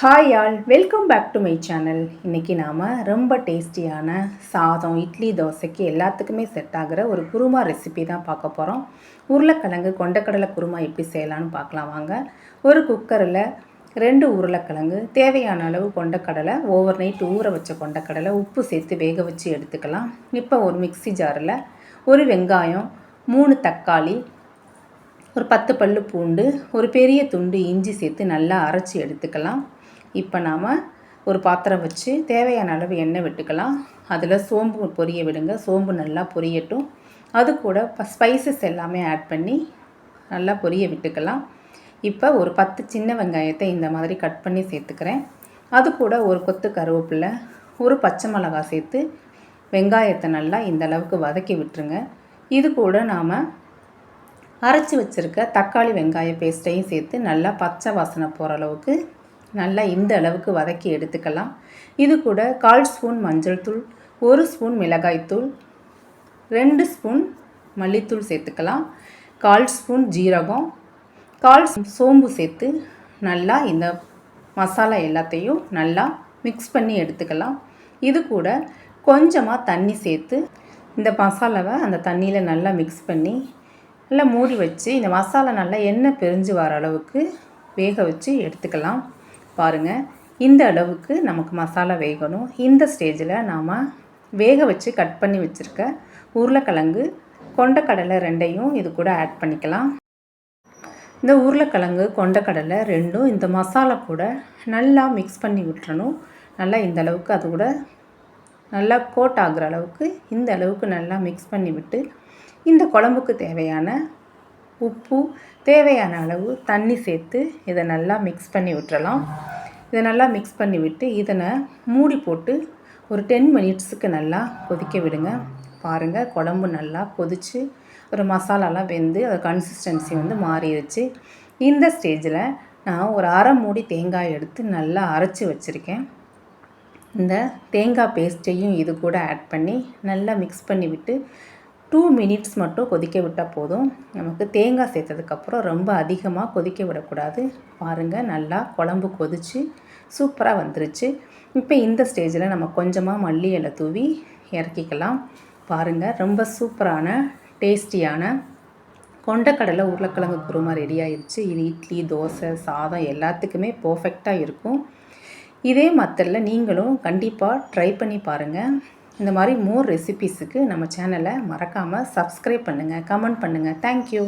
Hi all welcome back to my channel இன்றைக்கி நாம் ரொம்ப டேஸ்டியான சாதம் இட்லி தோசைக்கு எல்லாத்துக்குமே செட் ஆகிற ஒரு குருமா ரெசிபி தான் பார்க்க போகிறோம் உருளைக்கிழங்கு கொண்டக்கடலை குருமா எப்படி செய்யலான்னு பார்க்கலாம் வாங்க. ஒரு குக்கரில் ரெண்டு உருளைக்கிழங்கு தேவையான அளவு கொண்டக்கடலை ஓவர் நைட் ஊற வச்ச கொண்டக்கடலை உப்பு சேர்த்து வேக வச்சு எடுத்துக்கலாம். இப்போ ஒரு மிக்சி ஜாரில் ஒரு வெங்காயம் மூணு தக்காளி ஒரு பத்து பல்லு பூண்டு ஒரு பெரிய துண்டு இஞ்சி சேர்த்து நல்லா அரைச்சி எடுத்துக்கலாம். இப்போ நாம் ஒரு பாத்திரம் வச்சு தேவையான அளவு எண்ணெய் விட்டுக்கலாம். அதில் சோம்பு பொரிய விடுங்க. சோம்பு நல்லா பொரியட்டும். அது கூட ஸ்பைசஸ் எல்லாமே ஆட் பண்ணி நல்லா பொரிய விட்டுக்கலாம். இப்போ ஒரு பத்து சின்ன வெங்காயத்தை இந்த மாதிரி கட் பண்ணி சேர்த்துக்கிறேன். அது கூட ஒரு கொத்து கருவேப்பிலை ஒரு பச்சை மிளகாய் சேர்த்து வெங்காயத்தை நல்லா இந்த அளவுக்கு வதக்கி விட்டுருங்க. இது கூட நாம் அரைச்சி வச்சுருக்க தக்காளி வெங்காய பேஸ்ட்டையும் சேர்த்து நல்லா பச்சை வாசனை போகிற அளவுக்கு நல்லா இந்த அளவுக்கு வதக்கி எடுத்துக்கலாம். இது கூட கால் ஸ்பூன் மஞ்சள் தூள் ஒரு ஸ்பூன் மிளகாய்த்தூள் ரெண்டு ஸ்பூன் மல்லித்தூள் சேர்த்துக்கலாம். கால் ஸ்பூன் ஜீரகம் கால் சோம்பு சேர்த்து நல்லா இந்த மசாலா எல்லாத்தையும் நல்லா மிக்ஸ் பண்ணி எடுத்துக்கலாம். இது கூட கொஞ்சமாக தண்ணி சேர்த்து இந்த மசாலாவை அந்த தண்ணியில் நல்லா மிக்ஸ் பண்ணி நல்லா மூடி வச்சு இந்த மசாலா நல்லா எண்ணெய் பிரிஞ்சு வர அளவுக்கு வேக வச்சு எடுத்துக்கலாம். பாருங்கள் இந்த அளவுக்கு நமக்கு மசாலா வேகணும். இந்த ஸ்டேஜில் நாம் வேக வச்சு கட் பண்ணி வச்சுருக்க உருளைக்கிழங்கு கொண்டக்கடலை ரெண்டையும் இது கூட ஆட் பண்ணிக்கலாம். இந்த உருளைக்கிழங்கு கொண்டக்கடலை ரெண்டும் இந்த மசாலா கூட நல்லா மிக்ஸ் பண்ணி விட்டுறணும் நல்லா இந்த அளவுக்கு அது கூட நல்லா கோட் ஆகுற அளவுக்கு இந்த அளவுக்கு நல்லா மிக்ஸ் பண்ணி விட்டு இந்த குழம்புக்கு தேவையான உப்பு தேவையான அளவு தண்ணி சேர்த்து இதை நல்லா மிக்ஸ் பண்ணி விட்டுறலாம். இதை நல்லா மிக்ஸ் பண்ணி விட்டு இதனை மூடி போட்டு ஒரு டென் மினிட்ஸுக்கு நல்லா கொதிக்க விடுங்க. பாருங்கள் குழம்பு நல்லா கொதித்து ஒரு மசாலாலாம் வெந்து அதை கன்சிஸ்டன்சி வந்து மாறிடுச்சு. இந்த ஸ்டேஜில் நான் ஒரு அரை மூடி தேங்காய் எடுத்து நல்லா அரைச்சி வச்சுருக்கேன். இந்த தேங்காய் பேஸ்ட்டையும் இது கூட ஆட் பண்ணி நல்லா மிக்ஸ் பண்ணி விட்டு டூ மினிட்ஸ் மட்டும் கொதிக்க விட்டால் போதும். நமக்கு தேங்காய் சேர்த்ததுக்கப்புறம் ரொம்ப அதிகமாக கொதிக்க விடக்கூடாது. பாருங்கள் நல்லா குழம்பு கொதித்து சூப்பராக வந்துருச்சு. இப்போ இந்த ஸ்டேஜில் நம்ம கொஞ்சமாக மல்லி இலை தூவி இறக்கிக்கலாம். பாருங்கள் ரொம்ப சூப்பரான டேஸ்டியான கொண்டக்கடலை உருளைக்கிழங்கு குருமா ரெடி ஆயிடுச்சு இது இட்லி தோசை சாதம் எல்லாத்துக்குமே பர்ஃபெக்டாக இருக்கும். இதே மத்தரில் நீங்களும் கண்டிப்பாக ட்ரை பண்ணி பாருங்கள் இந்த மாதிரி மோர் ரெசிபீஸுக்கு நம்ம சேனலை மறக்காமல் சப்ஸ்கிரைப் பண்ணுங்கள் கமெண்ட் பண்ணுங்கள் தேங்க்யூ